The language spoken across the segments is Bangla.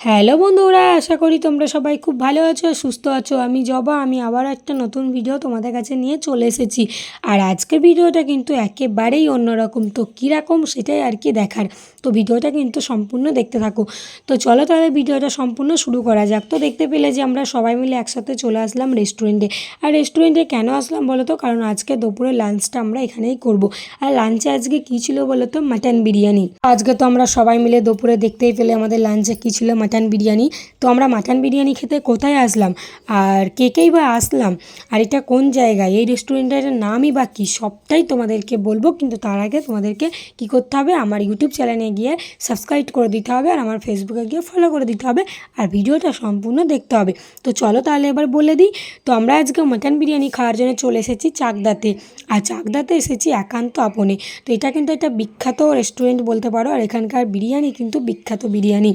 হ্যালো বন্ধুরা, আশা করি তোমরা সবাই খুব ভালো আছো, সুস্থ আছো। আমি জবা, আমি আবার একটা নতুন ভিডিও তোমাদের কাছে নিয়ে চলে এসেছি। আর আজকের ভিডিওটা কিন্তু একেবারেই অন্যরকম, তো কীরকম সেটাই আর কি দেখার। তো ভিডিওটা কিন্তু সম্পূর্ণ দেখতে থাকো। তো চলো তাহলে ভিডিওটা সম্পূর্ণ শুরু করা যাক। তো দেখতে পেলে যে আমরা সবাই মিলে একসাথে চলে আসলাম রেস্টুরেন্টে আর রেস্টুরেন্টে কেন আসলাম বলো তো কারণ আজকে দুপুরে লাঞ্চটা আমরা এখানেই করব। আর লাঞ্চে আজকে কী ছিল বলো তো মাটন বিরিয়ানি। আজকে তো আমরা সবাই মিলে দুপুরে দেখতেই পেলে আমাদের লাঞ্চে কী ছিল মাটন বিরিয়ানি। তো আমরা মাটন বিরিয়ানি খেতে কোথায় আসলাম? আর কে কেই বা আসলাম? আর এটা কোন জায়গায়? এই রেস্টুরেন্টের নামই বা কী? সবটাই তোমাদেরকে বলব, কিন্তু তার আগে তোমাদেরকে কী করতে হবে? আমার ইউটিউব চ্যানেলে গিয়ে সাবস্ক্রাইব করে দিতে হবে, আর আমার ফেসবুকে গিয়ে ফলো করে দিতে হবে, আর ভিডিওটা সম্পূর্ণ দেখতে হবে। তো চলো তাহলে এবার বলে দিই। তো আমরা আজকে মাটন বিরিয়ানি খাওয়ার জন্য চলে এসেছি চাকদাতে। আর চাকদাতে এসেছি একান্ত আপনে। তো এটা কিন্তু একটা বিখ্যাত রেস্টুরেন্ট বলতে পারো, আর এখানকার বিরিয়ানি কিন্তু বিখ্যাত বিরিয়ানি।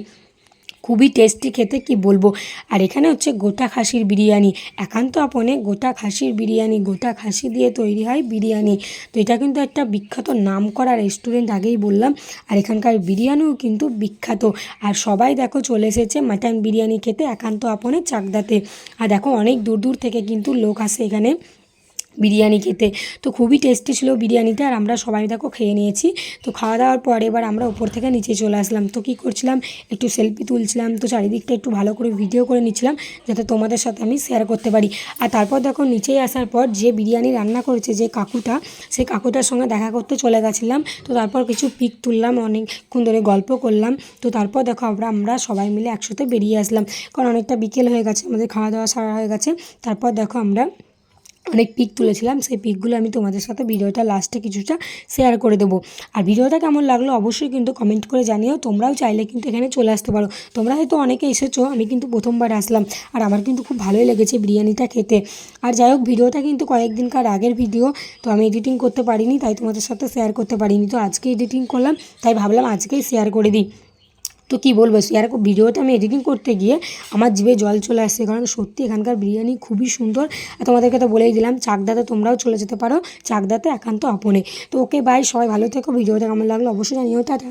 খুবই টেস্টি খেতে, কি বলব? আর এখানে হচ্ছে গোটা খাসির বিরিয়ানি। একান্ত আপনে গোটা খাসির বিরিয়ানি, গোটা খাসি দিয়ে তৈরি হয় বিরিয়ানি। তো এটা কিন্তু একটা বিখ্যাত নাম করা রেস্টুরেন্ট আগেই বললাম। আর এখানকার বিরিয়ানিও কিন্তু বিখ্যাত। আর সবাই দেখো চলে এসেছে মাটন বিরিয়ানি খেতে, একান্ত আপনে চাকদাতে। আর দেখো অনেক দূর দূর থেকে কিন্তু লোক আসে এখানে। বিরিয়ানি খেতে। তো খুবই টেস্টি ছিল বিরিয়ানিটা আর আমরা সবাই দেখো খেয়ে নিয়েছি। তো খাওয়া দাওয়ার পর এবার আমরা উপর থেকে নিচে চলে আসলাম। তো কী করছিলাম? একটু সেলফি তুলছিলাম। তো চারিদিকটা একটু ভালো করে ভিডিও করে নিচ্ছিলাম যাতে তোমাদের সাথে আমি শেয়ার করতে পারি। আর তারপর দেখো নিচেই আসার পর যে বিরিয়ানি রান্না করেছে যে কাকুটা সেই কাকুটার সঙ্গে দেখা করতে চলে গেছিলাম। তো তারপর কিছু পিক তুললাম, অনেকক্ষণ ধরে গল্প করলাম। তো তারপর দেখো আমরা আমরা সবাই মিলে একসাথে বেরিয়ে আসলাম। কারণ অনেকটা বিকেল হয়ে গেছে, আমাদের খাওয়া দাওয়া সারা হয়ে গেছে। তারপর দেখো আমরা অনেক পিক তুলেছিলাম, সেই পিকগুলো আমি তোমাদের সাথে ভিডিওটা লাস্টে কিছুটা শেয়ার করে দেবো। আর ভিডিওটা কেমন লাগল অবশ্যই কিন্তু কমেন্ট করে জানিও, তোমরাও চাইলে কিন্তু এখানে চলে আসতে পারো। তোমরা হয়তো অনেকে এসেছ, আমি কিন্তু প্রথমবার আসলাম, আর আমার কিন্তু খুব ভালোই লেগেছে বিরিয়ানিটা খেতে। আর যাই হোক, ভিডিওটা কিন্তু কয়েকদিনকার আগের ভিডিও তো আমি এডিটিং করতে পারিনি, তাই তোমাদের সাথে শেয়ার করতে পারিনি। তো আজকে এডিটিং করলাম, তাই ভাবলাম আজকেই শেয়ার করে দিই। তো কি বলব আর ভিডিওটা আমি এডিটিং করতে গিয়ে আমার জিভে জল চলে আসছে। কারণ সত্যি এখানকার বিরিয়ানি খুবই সুন্দর। আর তোমাদেরকে তো বলেই দিলাম, চাকদাতে তোমরাও চলে যেতে পারো। চাকদাতে একান্ত আপনে। তো ওকে বাই সবাই ভালো থেকো। ভিডিওটা কেমন লাগল অবশ্যই জানিও। টাটা।